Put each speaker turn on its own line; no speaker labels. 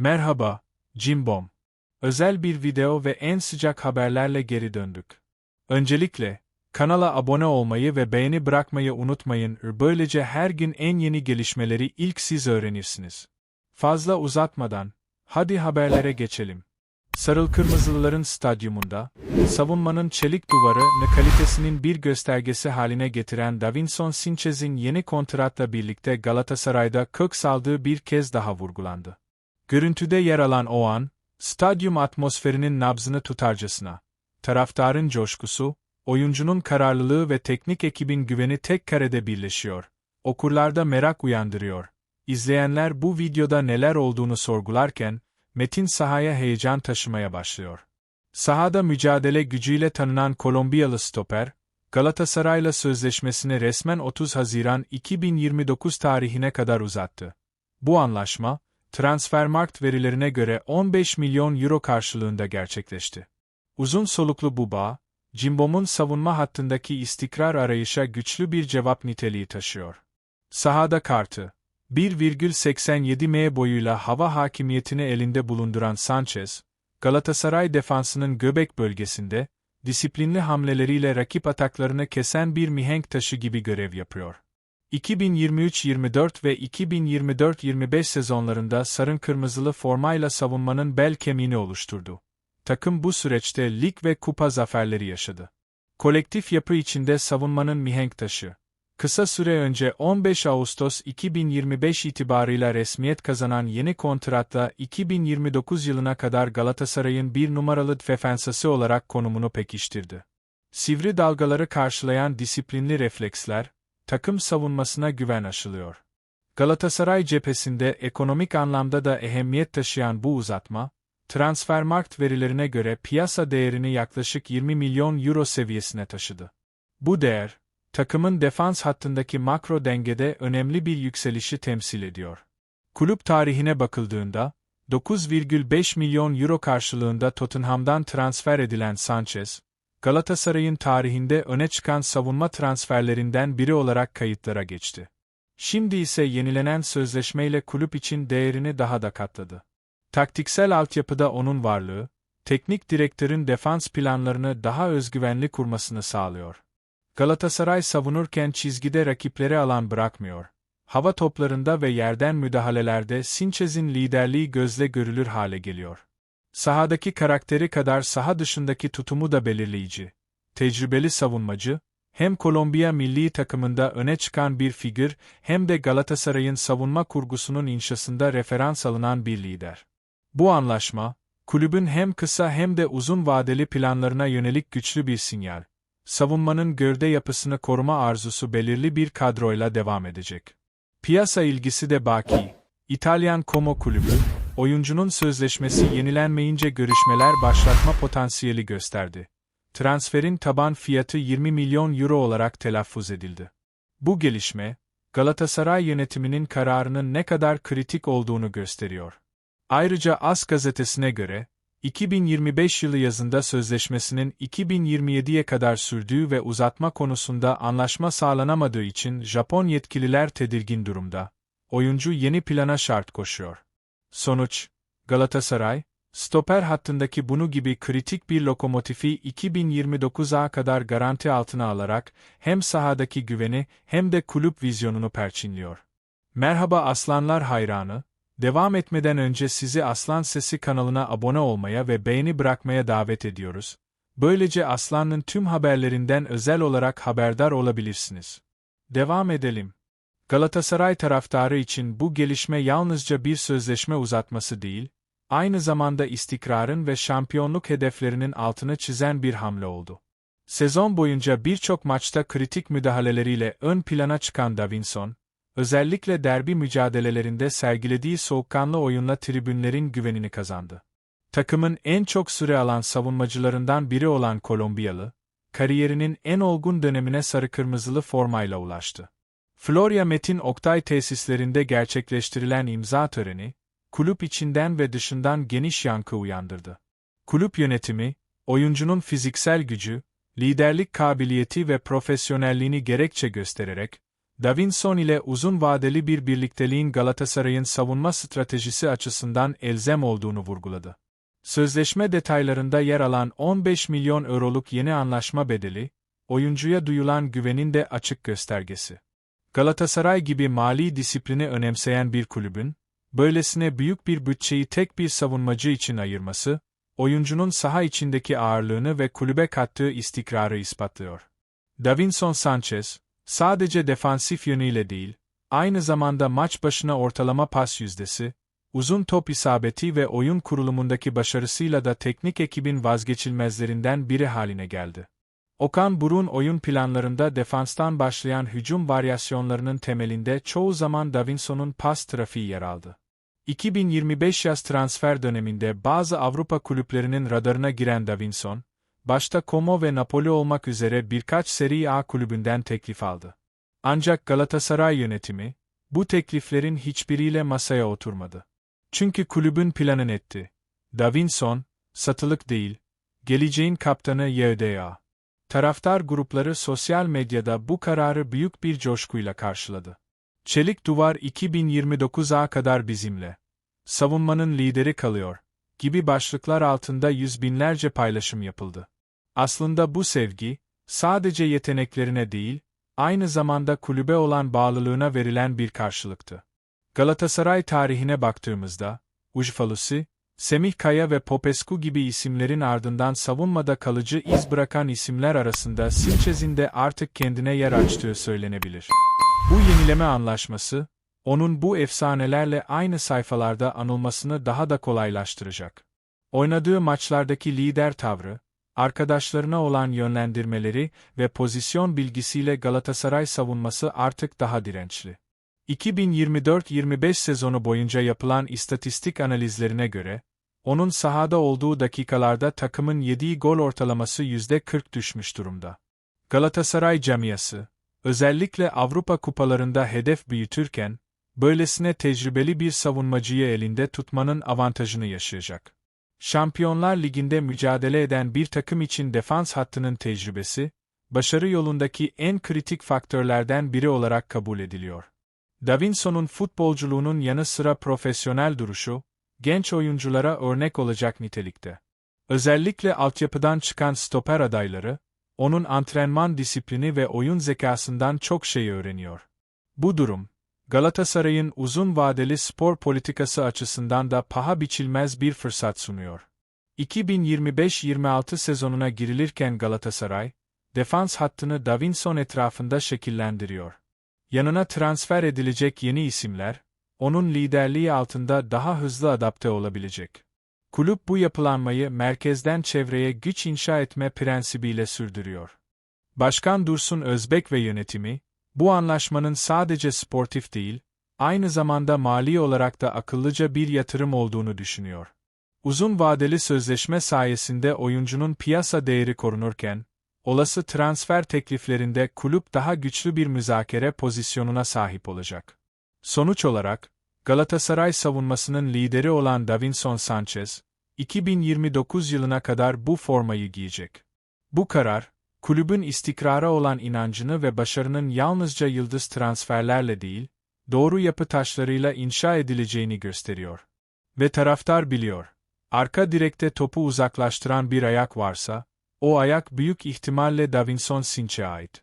Merhaba, Cimbom. Özel bir video ve en sıcak haberlerle geri döndük. Öncelikle, kanala abone olmayı ve beğeni bırakmayı unutmayın. Böylece her gün en yeni gelişmeleri ilk siz öğrenirsiniz. Fazla uzatmadan, hadi haberlere geçelim. Sarıl Kırmızılıların stadyumunda, savunmanın çelik duvarı kalitesinin bir göstergesi haline getiren Davinson Sanchez'in yeni kontratla birlikte Galatasaray'da kök saldığı bir kez daha vurgulandı. Görüntüde yer alan o an, stadyum atmosferinin nabzını tutarcasına, taraftarın coşkusu, oyuncunun kararlılığı ve teknik ekibin güveni tek karede birleşiyor. Okurlarda merak uyandırıyor. İzleyenler bu videoda neler olduğunu sorgularken, Metin sahaya heyecan taşımaya başlıyor. Sahada mücadele gücüyle tanınan Kolombiyalı stoper, Galatasaray'la sözleşmesini resmen 30 Haziran 2029 tarihine kadar uzattı. Bu anlaşma, Transfermarkt verilerine göre 15 milyon euro karşılığında gerçekleşti. Uzun soluklu bu bağ, Cimbom'un savunma hattındaki istikrar arayışa güçlü bir cevap niteliği taşıyor. Sahada kartı, 1,87 m boyuyla hava hakimiyetini elinde bulunduran Sanchez, Galatasaray defansının göbek bölgesinde, disiplinli hamleleriyle rakip ataklarını kesen bir mihenk taşı gibi görev yapıyor. 2023-24 ve 2024-25 sezonlarında sarın kırmızılı formayla savunmanın bel kemiğini oluşturdu. Takım bu süreçte lig ve kupa zaferleri yaşadı. Kolektif yapı içinde savunmanın mihenk taşı. Kısa süre önce 15 Ağustos 2025 itibarıyla resmiyet kazanan yeni kontratla 2029 yılına kadar Galatasaray'ın bir numaralı defensası olarak konumunu pekiştirdi. Sivri dalgaları karşılayan disiplinli refleksler, takım savunmasına güven aşılıyor. Galatasaray cephesinde ekonomik anlamda da ehemmiyet taşıyan bu uzatma, Transfermarkt verilerine göre piyasa değerini yaklaşık 20 milyon euro seviyesine taşıdı. Bu değer, takımın defans hattındaki makro dengede önemli bir yükselişi temsil ediyor. Kulüp tarihine bakıldığında, 9,5 milyon euro karşılığında Tottenham'dan transfer edilen Sanchez, Galatasaray'ın tarihinde öne çıkan savunma transferlerinden biri olarak kayıtlara geçti. Şimdi ise yenilenen sözleşmeyle kulüp için değerini daha da katladı. Taktiksel altyapıda onun varlığı, teknik direktörün defans planlarını daha özgüvenli kurmasını sağlıyor. Galatasaray savunurken çizgide rakipleri alan bırakmıyor. Hava toplarında ve yerden müdahalelerde Sinchez'in liderliği gözle görülür hale geliyor. Sahadaki karakteri kadar saha dışındaki tutumu da belirleyici. Tecrübeli savunmacı, hem Kolombiya milli takımında öne çıkan bir figür hem de Galatasaray'ın savunma kurgusunun inşasında referans alınan bir lider. Bu anlaşma, kulübün hem kısa hem de uzun vadeli planlarına yönelik güçlü bir sinyal. Savunmanın gövde yapısını koruma arzusu belirli bir kadroyla devam edecek. Piyasa ilgisi de baki. İtalyan Como kulübü, oyuncunun sözleşmesi yenilenmeyince görüşmeler başlatma potansiyeli gösterdi. Transferin taban fiyatı 20 milyon euro olarak telaffuz edildi. Bu gelişme, Galatasaray yönetiminin kararının ne kadar kritik olduğunu gösteriyor. Ayrıca AS gazetesine göre, 2025 yılı yazında sözleşmesinin 2027'ye kadar sürdüğü ve uzatma konusunda anlaşma sağlanamadığı için Japon yetkililer tedirgin durumda. Oyuncu yeni plana şart koşuyor. Sonuç, Galatasaray, stoper hattındaki bunu gibi kritik bir lokomotifi 2029'a kadar garanti altına alarak hem sahadaki güveni hem de kulüp vizyonunu perçinliyor. Merhaba Aslanlar hayranı, Devam etmeden önce sizi Aslan Sesi kanalına abone olmaya ve beğeni bırakmaya davet ediyoruz. Böylece Aslan'ın tüm haberlerinden özel olarak haberdar olabilirsiniz. Devam edelim. Galatasaray taraftarı için bu gelişme yalnızca bir sözleşme uzatması değil, aynı zamanda istikrarın ve şampiyonluk hedeflerinin altını çizen bir hamle oldu. Sezon boyunca birçok maçta kritik müdahaleleriyle ön plana çıkan Davinson, özellikle derbi mücadelelerinde sergilediği soğukkanlı oyunla tribünlerin güvenini kazandı. Takımın en çok süre alan savunmacılarından biri olan Kolombiyalı, kariyerinin en olgun dönemine sarı-kırmızılı formayla ulaştı. Florya Metin Oktay tesislerinde gerçekleştirilen imza töreni, kulüp içinden ve dışından geniş yankı uyandırdı. Kulüp yönetimi, oyuncunun fiziksel gücü, liderlik kabiliyeti ve profesyonelliğini gerekçe göstererek, Davinson ile uzun vadeli bir birlikteliğin Galatasaray'ın savunma stratejisi açısından elzem olduğunu vurguladı. Sözleşme detaylarında yer alan 15 milyon euroluk yeni anlaşma bedeli, oyuncuya duyulan güvenin de açık göstergesi. Galatasaray gibi mali disiplini önemseyen bir kulübün, böylesine büyük bir bütçeyi tek bir savunmacı için ayırması, oyuncunun saha içindeki ağırlığını ve kulübe kattığı istikrarı ispatlıyor. Davinson Sanchez, sadece defansif yönüyle değil, aynı zamanda maç başına ortalama pas yüzdesi, uzun top isabeti ve oyun kurulumundaki başarısıyla da teknik ekibin vazgeçilmezlerinden biri haline geldi. Okan Burun oyun planlarında defanstan başlayan hücum varyasyonlarının temelinde çoğu zaman Davinson'un pas trafiği yer aldı. 2025 yaz transfer döneminde bazı Avrupa kulüplerinin radarına giren Davinson, başta Como ve Napoli olmak üzere birkaç Serie A kulübünden teklif aldı. Ancak Galatasaray yönetimi, bu tekliflerin hiçbiriyle masaya oturmadı. Çünkü kulübün planı netti. Davinson, satılık değil, geleceğin kaptanı YDA. Taraftar grupları sosyal medyada bu kararı büyük bir coşkuyla karşıladı. Çelik Duvar 2029'a kadar bizimle. Savunmanın lideri kalıyor. Gibi başlıklar altında yüz binlerce paylaşım yapıldı. Aslında bu sevgi, sadece yeteneklerine değil, aynı zamanda kulübe olan bağlılığına verilen bir karşılıktı. Galatasaray tarihine baktığımızda, Ujfalusi, Semih Kaya ve Popescu gibi isimlerin ardından savunmada kalıcı iz bırakan isimler arasında Sinchez'in de artık kendine yer açtığı söylenebilir. Bu yenileme anlaşması, onun bu efsanelerle aynı sayfalarda anılmasını daha da kolaylaştıracak. Oynadığı maçlardaki lider tavrı, arkadaşlarına olan yönlendirmeleri ve pozisyon bilgisiyle Galatasaray savunması artık daha dirençli. 2024-25 sezonu boyunca yapılan istatistik analizlerine göre, onun sahada olduğu dakikalarda takımın yediği gol ortalaması %40 düşmüş durumda. Galatasaray camiası, özellikle Avrupa kupalarında hedef büyütürken, böylesine tecrübeli bir savunmacıyı elinde tutmanın avantajını yaşayacak. Şampiyonlar Ligi'nde mücadele eden bir takım için defans hattının tecrübesi, başarı yolundaki en kritik faktörlerden biri olarak kabul ediliyor. Davinson'un futbolculuğunun yanı sıra profesyonel duruşu, genç oyunculara örnek olacak nitelikte. Özellikle altyapıdan çıkan stoper adayları, onun antrenman disiplini ve oyun zekasından çok şey öğreniyor. Bu durum, Galatasaray'ın uzun vadeli spor politikası açısından da paha biçilmez bir fırsat sunuyor. 2025-26 sezonuna girilirken Galatasaray, defans hattını Davinson etrafında şekillendiriyor. Yanına transfer edilecek yeni isimler, onun liderliği altında daha hızlı adapte olabilecek. Kulüp bu yapılanmayı merkezden çevreye güç inşa etme prensibiyle sürdürüyor. Başkan Dursun Özbek ve yönetimi, bu anlaşmanın sadece sportif değil, aynı zamanda mali olarak da akıllıca bir yatırım olduğunu düşünüyor. Uzun vadeli sözleşme sayesinde oyuncunun piyasa değeri korunurken, olası transfer tekliflerinde kulüp daha güçlü bir müzakere pozisyonuna sahip olacak. Sonuç olarak, Galatasaray savunmasının lideri olan Davinson Sanchez, 2029 yılına kadar bu formayı giyecek. Bu karar, kulübün istikrara olan inancını ve başarının yalnızca yıldız transferlerle değil, doğru yapı taşlarıyla inşa edileceğini gösteriyor. Ve taraftar biliyor, arka direkte topu uzaklaştıran bir ayak varsa, o ayak büyük ihtimalle Davinson Sinç'e ait.